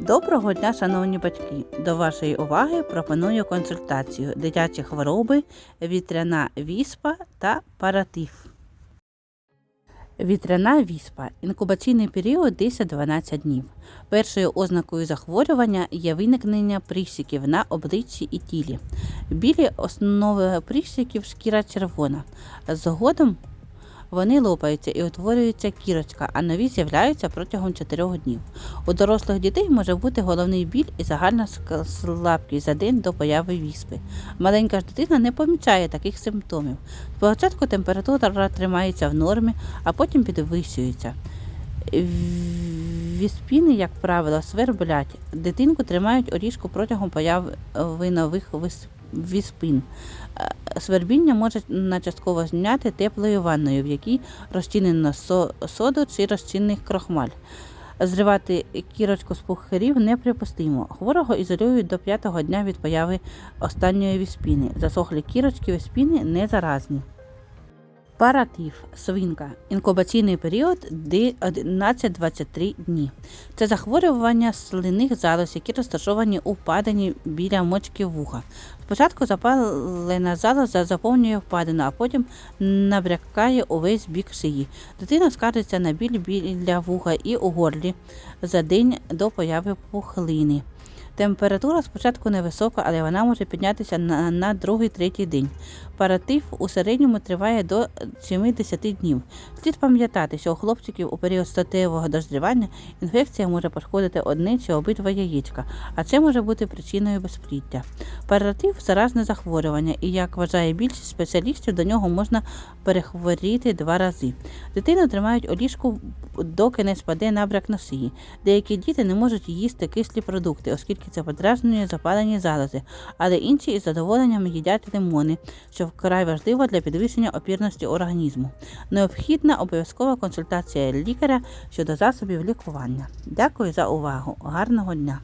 Доброго дня, шановні батьки! До вашої уваги пропоную консультацію дитячі хвороби, вітряна віспа та паратиф. Вітряна віспа інкубаційний період 10-12 днів. Першою ознакою захворювання є виникнення присіків на обличчі і тілі. Білі основи присіків шкіра червона. Згодом вони лопаються і утворюється кірочка, а нові з'являються протягом 4 днів. У дорослих дітей може бути головний біль і загальна слабкість за день до появи віспи. Маленька ж дитина не помічає таких симптомів. Спочатку температура тримається в нормі, а потім підвищується. Віспіни, як правило, сверблять. Дитинку тримають у ліжку протягом появи нових вис- віспин. Е, Свербіння може на частково зняти теплою ванною, в якій розчинено со- соду чи розчинний крохмаль. Зривати кірочку з пухарів неприпустимо. Хворого ізолюють до п'ятого дня від появи останньої віспіни. Засохлі кірочки віспіни не заразні. Паратиф свинка. Інкубаційний період 11-23 дні. Це захворювання слинних залоз, які розташовані у впадині біля мочки вуха. Спочатку запалена залоза заповнює впадину, а потім набрякає увесь бік шиї. Дитина скаржиться на біль біля вуха і у горлі за день до появи пухлини. Температура спочатку невисока, але вона може піднятися на, на другий-третій день. Паратиф у середньому триває до 70 днів. Слід пам'ятати, що у хлопчиків у період статевого дозрівання інфекція може пошкодити одне чи обидва яєчка, а це може бути причиною безпліття. Паратиф заразне захворювання, і як вважає більшість спеціалістів, до нього можна перехворіти два рази. Дитину тримають у ліжку, доки не спаде набряк на шиї. Деякі діти не можуть їсти кислі продукти, оскільки це подразнені запалені залози, але інші із задоволенням їдять лимони, що вкрай важливо для підвищення опірності організму. Необхідна обов'язкова консультація лікаря щодо засобів лікування. Дякую за увагу. Гарного дня!